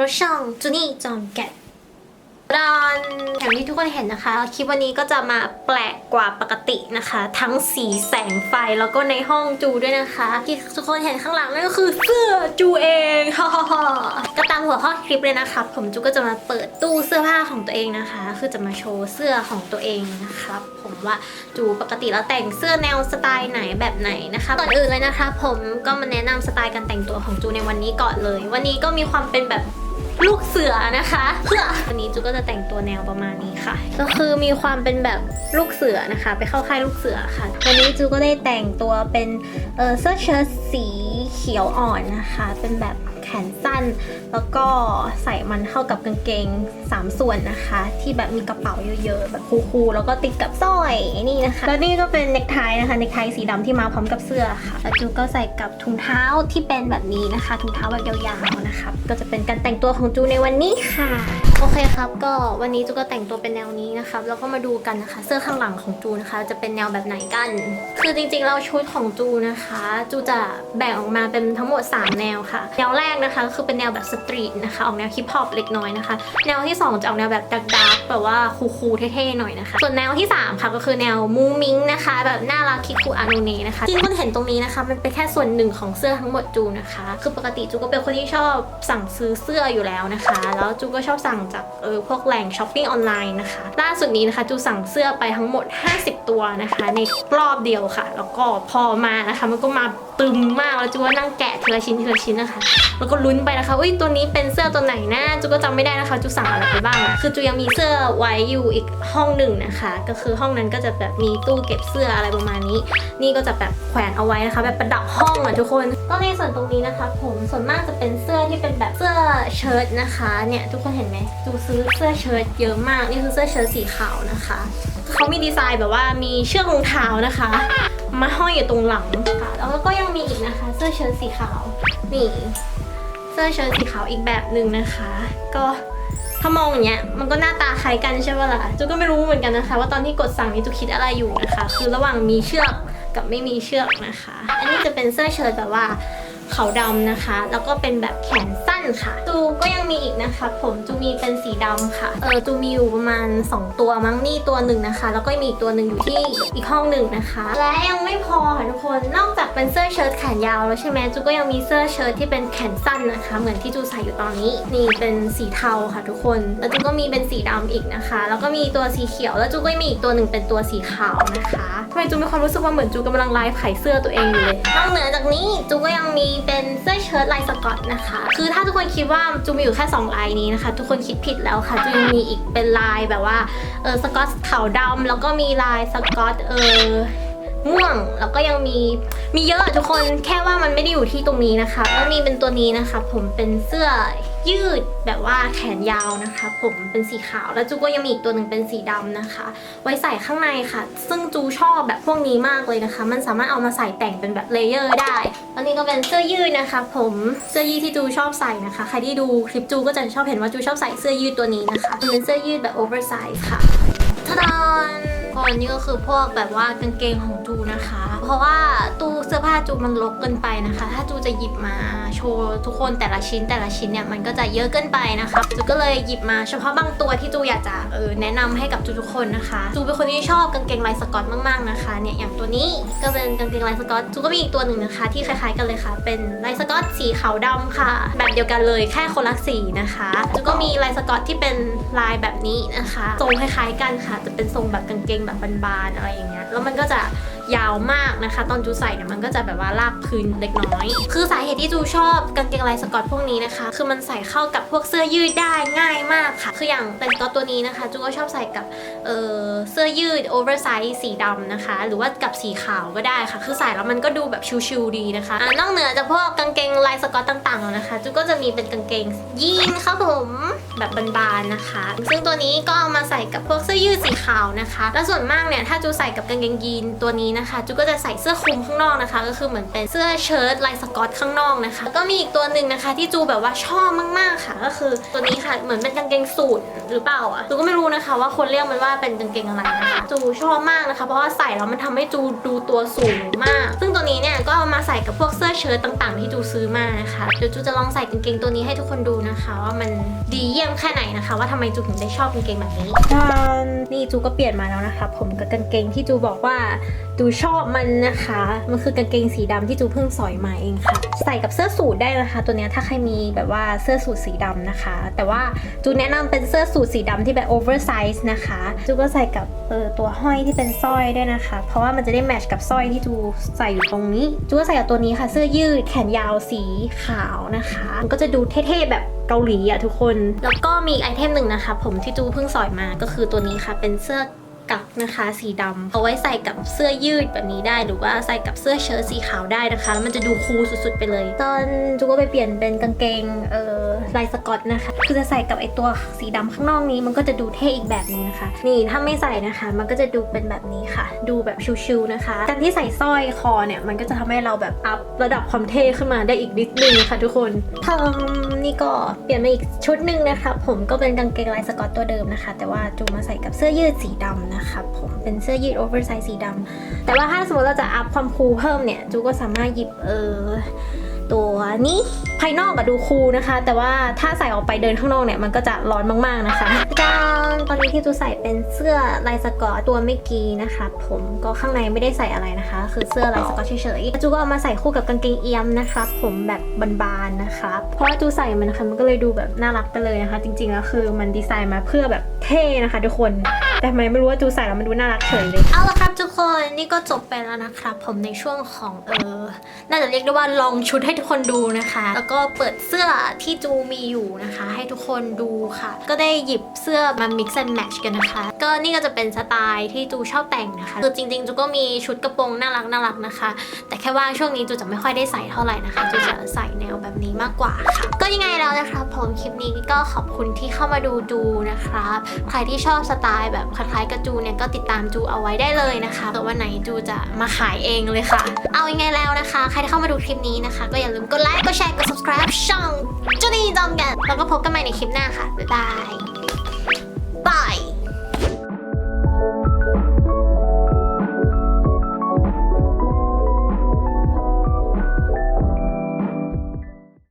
กับช่องจูนี่จอมแกะดอนอย่างที่ทุกคนเห็นนะคะ คลิปวันนี้ก็จะมาแปลกกว่าปกตินะคะ ทั้งสีแสงไฟแล้วก็ในห้องจูด้วยนะคะ ที่ทุกคนเห็นข้างหลังนั่นก็คือเสื้อจูเองฮ่าฮ่าก็ตามหัวข้อคลิปเลยนะคะ ผมจูก็จะมาเปิดตู้เสื้อผ้าของตัวเองนะคะ คือจะมาโชว์เสื้อของตัวเองนะครับผมว่าจูปกติแล้วแต่งเสื้อแนวสไตล์ไหนแบบไหนนะคะก่อนอื่นเลยนะคะ ผมก็มาแนะนำสไตล์การแต่งตัวของจูในวันนี้ก่อนเลย วันนี้ก็มีความเป็นแบบ ลูกเสือนะคะเพื่อวันนี้จูก็จะแต่งตัวแนวประมาณนี้ค่ะ ก็คือมีความเป็นแบบลูกเสือนะคะ ไปเข้าค่ายลูกเสือค่ะ วันนี้จูก็ได้แต่งตัวเป็นเออเสื้อเชิ้ตสีเขียวอ่อนนะคะ เป็นแบบ แขนสั้น แล้วก็ใส่มันเข้ากับกางเกง 3 ส่วนนะคะ ที่แบบมีกระเป๋าเยอะๆ แบบคูลๆแล้วก็ติดกับสร้อยนี่นะคะ แล้วนี่ก็เป็นเนคไทนะคะเนคไทสีดำที่มาพร้อมกับเสื้อค่ะแล้วจูก็ใส่กับถุงเท้าที่เป็นแบบนี้นะคะถุงเท้าแบบยาวๆนะคะก็จะเป็นการแต่งตัวของจูในวันนี้ค่ะ โอเคครับก็วันนี้จูก็แต่งตัวเป็นแนวนี้นะครับแล้วก็มาดูกันนะคะ เสื้อข้างหลังของจูนะคะ จะเป็นแนวแบบไหนกัน คือจริงๆแล้วชุดของจูนะคะ จูจะแบ่งออกมาเป็นทั้งหมด 3 แนวค่ะแนวแรกนะคะคือเป็นแนวแบบสตรีทนะคะ ออกแนวฮิปฮอปเล็กน้อยนะคะ แนวที่ 2 จะออกแนวแบบดักดักแบบว่าคูลๆเท่ๆหน่อยนะคะ ส่วนแนวที่ 3 ค่ะก็คือแนวมูมิงนะคะ แบบน่ารักคิคุอานุเนนะคะที่คุณเห็นตรงนี้นะคะ มันเป็นแค่ส่วนหนึ่งของเสื้อทั้งหมดจูนะคะ คือปกติจูก็เป็นคนที่ชอบสั่งซื้อเสื้ออยู่แล้วนะคะ แล้วจูก็ชอบสั่งจากเออพวกแหล่งช้อปปิ้งออนไลน์นะคะล่าสุดนี้นะคะจูสั่งเสื้อไปทั้งหมด 50 ตัวนะคะ ในรอบเดียวค่ะ แล้วก็พอมานะคะ มันก็มาตึมมากแล้วจูก็นั่งแกะทีละชิ้นทีละชิ้นนะคะแล้วก็ลุ้นไปนะคะอุ้ยตัวนี้เป็นเสื้อตัวไหนนะจูก็จำไม่ได้นะคะจูสั่งอะไรไปบ้างคือจูยังมีเสื้อไว้อยู่อีกห้องหนึ่งนะคะ ก็คือห้องนั้นก็จะแบบมีตู้เก็บเสื้ออะไรประมาณนี้ นี่ก็จะแบบแขวนเอาไว้นะคะ แบบประดับห้องอะทุกคน ก็ในส่วนตรงนี้นะคะ ผมส่วนมากจะเป็นเสื้อที่เป็นแบบเสื้อเชิ้ตนะคะเนี่ยทุกคนเห็นไหมจูซื้อเสื้อเชิ้ตเยอะมากนี่คือเสื้อเชิ้ตสีขาวนะคะเขามีดีไซน์แบบว่ามีเชือกรองเท้านะคะ มาห้อยอยู่ตรงหลังค่ะแล้วก็ยังมีอีกนะคะ เสื้อเชิ้ตสีขาวนี่ สื้อเชิ้ตสีขาวอีกแบบหนึ่งนะคะ ก็ถ้ามองอย่างเงี้ยมันก็หน้าตาคล้ายกันใช่ไหมล่ะจูก็ไม่รู้เหมือนกันนะคะ ว่าตอนที่กดสั่งนี้จูคิดอะไรอยู่นะคะ คือระหว่างมีเชือกกับไม่มีเชือกนะคะ อันนี้จะเป็นเสื้อเชิ้ตแบบว่า ขาวดำนะคะ แล้วก็เป็นแบบแขนสั้นค่ะ จูก็ยังมีอีกนะคะ ผมจูมีเป็นสีดำค่ะ เออจูมีอยู่ประมาณ 2 ตัวมั้งนี่ตัวหนึ่งนะคะ แล้วก็มีอีกตัวหนึ่งอยู่ที่อีกห้องหนึ่งนะคะ และยังไม่พอค่ะทุกคนนอกจากเป็นเสื้อเชิ้ตแขนยาวแล้วใช่ไหมจูก็ยังมีเสื้อเชิ้ตที่เป็นแขนสั้นนะคะ เหมือนที่จูใส่อยู่ตอนนี้ นี่เป็นสีเทาค่ะทุกคน แล้วจูก็มีเป็นสีดำอีกนะคะ แล้วก็มีตัวสีเขียวแล้วจูก็มีอีกตัวหนึ่งเป็นตัวสีขาวนะคะ ไมจูมีความรู้สึกว่าเหมือนจูกำลังไลฟ์ขายเสื้อตัวเองอยู่เลยนอกเหนือจากนี้จูก็ยังมีเป็นเสื้อเชิ้ตลายสกอตนะคะ คือถ้าทุกคนคิดว่าจูมีอยู่แค่สองลายนี้นะคะ ทุกคนคิดผิดแล้วค่ะจูยังมีอีกเป็นลายแบบว่าเออสกอตขาวดำแล้วก็มีลายสกอตเออ ม่วง แล้วก็ยังมีมีเยอะทุกคนแค่ว่ามันไม่ได้อยู่ที่ตรงนี้นะคะแล้วมีเป็นตัวนี้นะคะ ผมเป็นเสื้อยืดแบบว่าแขนยาวนะคะ ผมเป็นสีขาวแล้วจูก็ยังมีอีกตัวหนึ่งเป็นสีดำนะคะ ไว้ใส่ข้างในค่ะ ซึ่งจูชอบแบบพวกนี้มากเลยนะคะ มันสามารถเอามาใส่แต่งเป็นแบบเลเยอร์ได้อันนี้ก็เป็นเสื้อยืดนะคะ ผมเสื้อยืดที่จูชอบใส่นะคะ ใครที่ดูคลิปจูก็จะชอบเห็นว่าจูชอบใส่เสื้อยืดตัวนี้นะคะมันเป็นเสื้อยืดแบบโอเวอร์ไซส์ค่ะทะดาน คนนี้ก็คือพวกแบบว่ากางเกงของจูนะคะ เพราะว่าตู้เสื้อผ้าจูมันรกเกินไปนะคะ ถ้าจูจะหยิบมาโชว์ทุกคนแต่ละชิ้นแต่ละชิ้นเนี่ยมันก็จะเยอะเกินไปนะคะจูก็เลยหยิบมาเฉพาะบางตัวที่จูอยากจะเออแนะนำให้กับทุกๆคนนะคะจูเป็นคนที่ชอบกางเกงลายสกอตมากๆนะคะเนี่ยอย่างตัวนี้ก็เป็นกางเกงลายสกอตจูก็มีอีกตัวหนึ่งนะคะ ที่คล้ายๆกันเลยค่ะ เป็นลายสกอตสีขาวดำค่ะ แบบเดียวกันเลยแค่คนละสีนะคะจูก็มีลายสกอตที่เป็นลายแบบนี้นะคะทรงคล้ายๆกันค่ะจะเป็นทรงแบบกางเกงแบบบานๆอะไรอย่างเงี้ยแล้วมันก็จะยาวมากนะคะ ตอนจูใส่เนี่ยมันก็จะแบบว่าลากพื้นเล็กน้อย คือสาเหตุที่จูชอบกางเกงลายสกอตพวกนี้นะคะ คือมันใส่เข้ากับพวกเสื้อยืดได้ง่ายมากค่ะ คืออย่างลายสกอตตัวนี้นะคะ จูก็ชอบใส่กับเออเสื้อยืดโอเวอร์ไซส์สีดำนะคะ หรือว่ากับสีขาวก็ได้ค่ะ คือใส่แล้วมันก็ดูแบบชิวๆดีนะคะอะนอกเหนือจากพวกกางเกงลายสกอตต่างๆแล้วนะคะจูก็จะมีเป็นกางเกงยีนครับผม แบบบานๆนะคะ ซึ่งตัวนี้ก็เอามาใส่กับพวกเสื้อยืดสีขาวนะคะ แล้วส่วนมากเนี่ยถ้าจูใส่กับกางเกงยีนตัวนี้นะคะจูก็จะใส่เสื้อคลุมข้างนอกนะคะ ก็คือเหมือนเป็นเสื้อเชิ้ตลายสกอตข้างนอกนะคะแล้วก็มีอีกตัวหนึ่งนะคะที่จูแบบว่าชอบมากๆค่ะ ก็คือตัวนี้ค่ะเหมือนเป็นกางเกงสูทหรือเปล่าอะจูก็ไม่รู้นะคะว่าคนเรียกมันว่าเป็นกางเกงอะไรนะคะจูชอบมากนะคะ เพราะว่าใส่แล้วมันทำให้จูดูตัวสูงมาก ซึ่งตัวนี้เนี่ยก็เอามาใส่กับพวกเสื้อเชิ้ตต่างๆ ที่จูซื้อมานะคะเดี๋ยวจูจะลองใส่กางเกงตัวนี้ให้ทุกคนดูนะคะ ว่ามันดีเยี่ยมแค่ไหนนะคะ ว่าทำไมจูถึงได้ชอบกางเกงแบบนี้นี่จูก็เปลี่ยนมาแล้วนะคะ ผมกับกางเกงที่จูบอกว่าจูชอบมันนะคะ มันคือกางเกงสีดำที่จูเพิ่งสอยมาเองค่ะ ใส่กับเสื้อสูทได้นะคะ ตัวนี้ถ้าใครมีแบบว่าเสื้อสูทสีดำนะคะ แต่ว่าจูแนะนำเป็นเสื้อสูทสีดำที่แบบโอเวอร์ไซส์นะคะจูก็ใส่กับเออตัวห้อยที่เป็นสร้อยด้วยนะคะ เพราะว่ามันจะได้แมทช์กับสร้อยที่จูใส่อยู่ตรงนี้จูก็ใส่กับตัวนี้ค่ะ เสื้อยืดแขนยาวสีขาวนะคะ มันก็จะดูเท่ๆแบบเกาหลีอะทุกคน แล้วก็มีไอเทมหนึ่งนะคะ ผมที่จูเพิ่งสอยมาก็คือตัวนี้ค่ะเป็นเสื้อ กักนะคะ สีดำเอาไว้ใส่กับเสื้อยืดแบบนี้ได้ หรือว่าใส่กับเสื้อเชิ้ตสีขาวได้นะคะ แล้วมันจะดูคูลสุดๆไปเลย ตอนจูก็ไปเปลี่ยนเป็นกางเกงเอ่อลายสกอตนะคะคือจะใส่กับไอตัวสีดำข้างนอกนี้มันก็จะดูเท่อีกแบบนึงนะคะ นี่ถ้าไม่ใส่นะคะ มันก็จะดูเป็นแบบนี้ค่ะ ดูแบบชิวๆนะคะ การที่ใส่สร้อยคอเนี่ยมันก็จะทำให้เราแบบอัพระดับความเท่ขึ้นมาได้อีกนิดนึงค่ะทุกคนทำนี่ก็เปลี่ยนมาอีกชุดหนึ่งนะคะ ผมก็เป็นกางเกงลายสกอตตัวเดิมนะคะ แต่ว่าจูมาใส่กับเสื้อยืดสีดำนะคะผมเป็นเสื้อยืดโอเวอร์ไซส์สีดำแต่ว่าถ้าสมมติเราจะอัพความคูลเพิ่มเนี่ยจูก็สามารถหยิบเออ ตัวนี้ภายนอกอะดูคูลนะคะ แต่ว่าถ้าใส่ออกไปเดินข้างนอกเนี่ยมันก็จะร้อนมากๆนะคะจางตอนนี้ที่จูใส่เป็นเสื้อลายสกอตตัวเมื่อกี้นะคะ ผมก็ข้างในไม่ได้ใส่อะไรนะคะ คือเสื้อลายสกอตเฉยๆจูก็เอามาใส่คู่กับกางเกงเอียมนะคะผมแบบบานๆนะคะ เพราะว่าจูใส่มันนะคะมันก็เลยดูแบบน่ารักไปเลยนะคะ จริงๆแล้วคือมันดีไซน์มาเพื่อแบบเท่นะคะ ทุกคนแต่ทำไมไม่รู้ว่าจูใส่แล้วมันดูน่ารักเฉยเลยเอาละครับทุกคนนี่ก็จบไปแล้วนะครับผมในช่วงของเออน่าจะเรียกได้ว่าลองชุดให้ทุกคนดูนะคะ แล้วก็เปิดเสื้อที่จูมีอยู่นะคะ ทุกคนดูค่ะ ก็ได้หยิบเสื้อมา mix and match กันนะคะ ก็นี่ก็จะเป็นสไตล์ที่จูชอบแต่งนะคะคือจริงๆจูก็มีชุดกระโปรงน่ารักน่ารักนะคะ แต่แค่ว่าช่วงนี้จูจะไม่ค่อยได้ใส่เท่าไหร่นะคะจูจะใส่แนวแบบนี้มากกว่าค่ะก็ยังไงแล้วนะครับผมคลิปนี้ก็ขอบคุณที่เข้ามาดูจูนะครับ ใครที่ชอบสไตล์แบบคล้ายๆกับจูเนี่ยก็ติดตามจูเอาไว้ได้เลยนะคะแต่วันไหนจูจะมาขายเองเลยค่ะ เอายังไงแล้วนะคะ ใครที่เข้ามาดูคลิปนี้นะคะ ก็อย่าลืมกดไลค์กดแชร์กด subscribe ช่องจูดี้จอมกัน แล้วก็พบกันใหม่ในคลิปหน้าค่ะ บ๊ายบาย บาย